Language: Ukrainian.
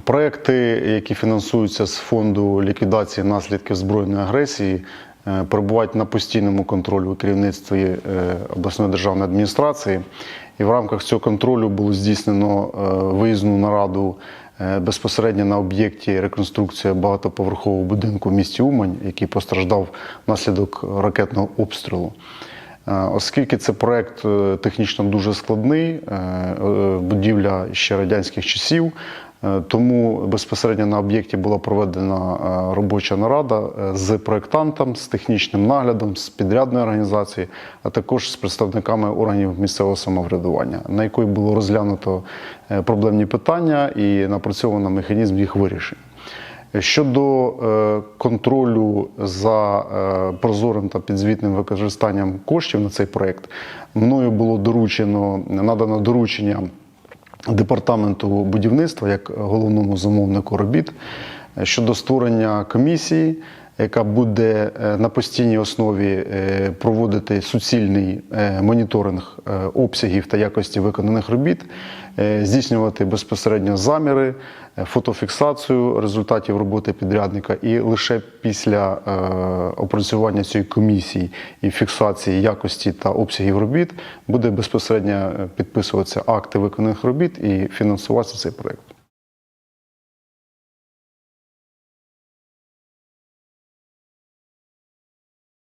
Проекти, які фінансуються з фонду ліквідації наслідків збройної агресії, е, перебувають на постійному контролі у керівництві е, обласної державної адміністрації. І в рамках цього контролю було здійснено е, виїзну нараду безпосередньо на об'єкті реконструкція багатоповерхового будинку в місті Умань, який постраждав внаслідок ракетного обстрілу. Оскільки це проект технічно дуже складний, будівля ще радянських часів, тому безпосередньо на об'єкті була проведена е, робоча нарада е, з проєктантом, з технічним наглядом, з підрядною організацією, а також з представниками органів місцевого самоврядування, на якої було розглянуто е, проблемні питання і напрацьовано механізм їх вирішення. Щодо е, контролю за е, прозорим та підзвітним використанням коштів на цей проект, мною було доручено надано доручення департаменту будівництва як головному замовнику робіт е, щодо створення комісії, яка буде е, на постійній основі е, проводити суцільний е, моніторинг обсягів та якості виконаних робіт, здійснювати безпосередньо заміри, фотофіксацію результатів роботи підрядника, і лише після опрацювання цієї комісії і фіксації якості та обсягів робіт буде безпосередньо підписуватися акти виконаних робіт і фінансуватися цей проект.